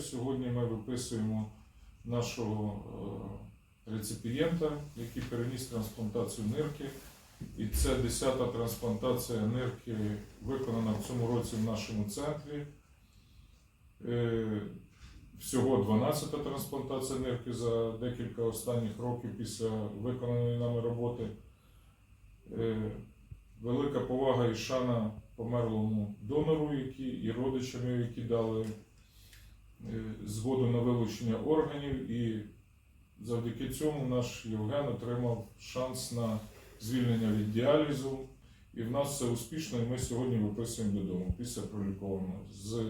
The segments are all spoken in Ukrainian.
Сьогодні ми виписуємо нашого е, реципієнта, який переніс трансплантацію нирки. І це 10-та трансплантація нирки виконана в цьому році в нашому центрі. Е, Всього 12-та трансплантація нирки за декілька останніх років після виконаної нами роботи. Е, Велика повага і шана померлому донору, які, і родичам, які дали згоду на вилучення органів, і завдяки цьому наш Євген отримав шанс на звільнення від діалізу. І в нас все успішно, і ми сьогодні виписуємо додому після пролікованого з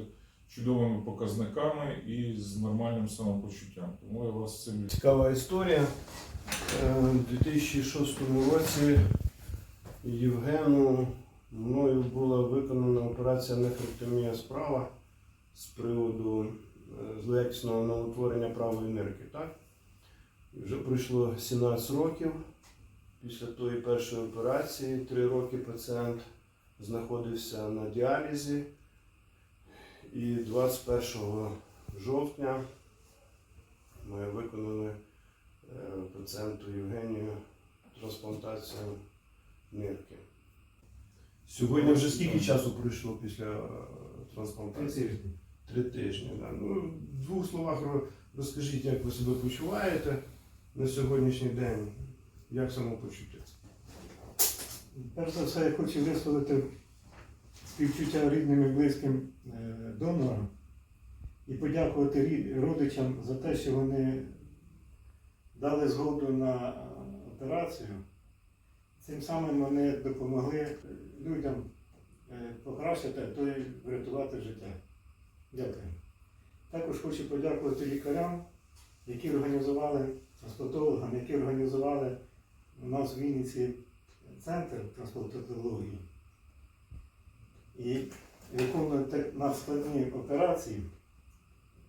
чудовими показниками і з нормальним самопочуттям. Тому я вас цим. Цікава історія. Е, У 2006 році Євгену мною була виконана операція нефректомія справа з приводу е, злоякісного новотворення правої нирки. Так? І Вже пройшло 17 років. Після тої першої операції, 3 роки пацієнт знаходився на діалізі. І 21 жовтня ми виконали е, пацієнту Євгенію трансплантацію нирки. Сьогодні вже скільки часу пройшло після е, трансплантації? Три тижні. Да. Ну, в двох словах розкажіть, як ви себе почуваєте на сьогоднішній день, як самопочуття? Перш за все, я хочу висловити співчуття рідним і близьким е, донорам і подякувати родичам за те, що вони дали згоду на операцію. Цим самим вони допомогли людям е, покращити, а то й врятувати життя. Дякую. Також хочу подякувати лікарям, які організували, трансплантологам, які організували у нас в Вінниці центр трансплантології і виконують надскладні операції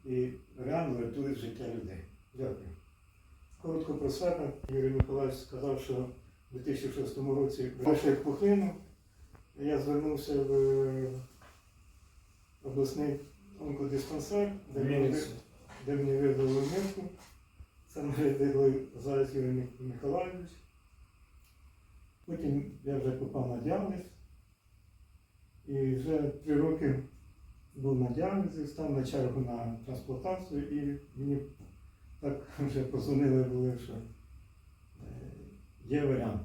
і реально рятують життя людей. Дякую. Коротко про себе. Юрій Миколаївич сказав, що в 2006 році як пухлину. Я звернувся в е, обласний онкодиспансер, де мені, Вінниці. де мені видали нирку. Це нарядили зараз Юрій Мик- Миколаївич. Потім я вже попав на діаліз. І вже три роки був на діалізі, став на чергу на трансплантацію і мені так вже позвонили були, що е, є варіант.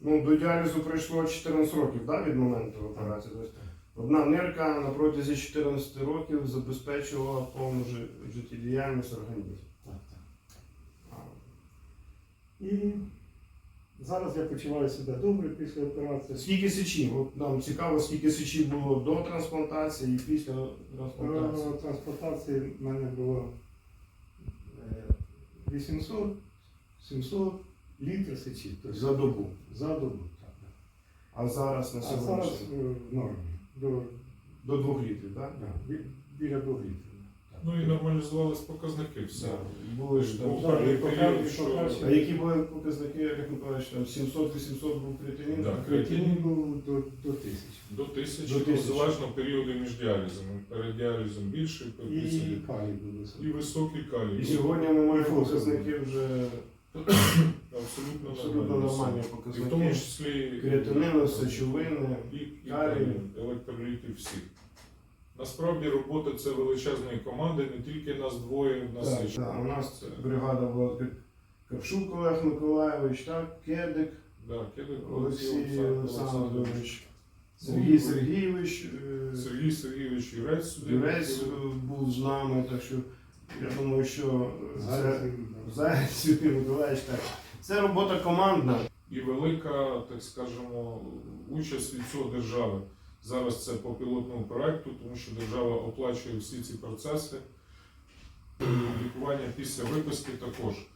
Ну, до діалізу пройшло 14 років да, від моменту операції. Одна нирка на протязі 14 років забезпечувала повну життєдіяльність організму. Так, так. І зараз я почуваю себе добре після операції. Скільки сечі? От нам цікаво, скільки сечі було до трансплантації і після трансплантації. До трансплантації в мене було е, 800 700 літрів сечі. За добу. За добу. Так. А зараз на А сьогодні зараз е, в нормі. До, до 2 літрів, так? да, бі- біля 2 літрів. Ну і нормалізувались показники все. Були ж там. І і що А які були показники, як Миколаївич, там 700-800 був креатинін? Да. Креатинін був до, до тисячі. до тисячі, До тисячі. залежно періоди між діалізами. Перед діалізом більше, І після калій був високий. і високий калій. І сьогодні ми маємо показники вже абсолютно, абсолютно І в тому показники. числі Креатинину, сечовини. і, і калій. електролітів всіх. Насправді робота це величезної команди, не тільки нас двоє, в нас Так, є так, у нас це, бригада була Капшук Олег Миколаєвич, так, Кедик, да, Кедик Олексій Олександрович, Ну, Сергій Сергійович, е, Сергій Сергійович Юрець сюди. Юрець е, був з нами, так що я думаю, що е, це да. Заяць Юрій Миколаївич, так. Це робота командна. І велика, так скажемо, участь від цього держави. Зараз це по пілотному проекту, тому що держава оплачує всі ці процеси. Е, Лікування після виписки також е,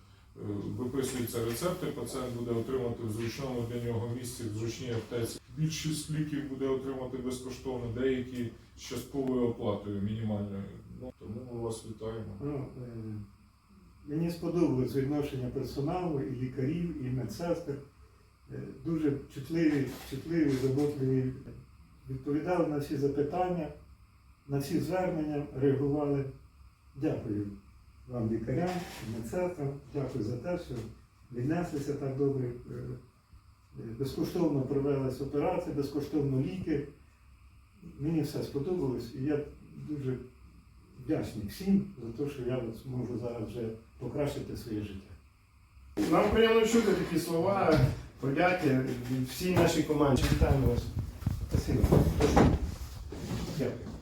виписуються рецепти, пацієнт буде отримати в зручному для нього місці, в зручній аптеці. Більшість ліків буде отримати безкоштовно, деякі з частковою оплатою мінімальною. Ну, тому ми вас вітаємо. Мені сподобалось відношення персоналу, і лікарів, і медсестер. Е, Дуже чутливі, чутливі, заботливі. Відповідали на всі запитання, на всі звернення, реагували Дякую вам, лікарям, медсестрам, дякую за те, що віднеслися так добре. е, е, Безкоштовно провелась операція, безкоштовно ліки. Мені все сподобалось і я дуже вдячний всім за те, що я можу зараз вже покращити своє життя. Нам приємно чути такі слова, подяки всій нашій команді. Вітаємо вас. Спасибо. Дякую.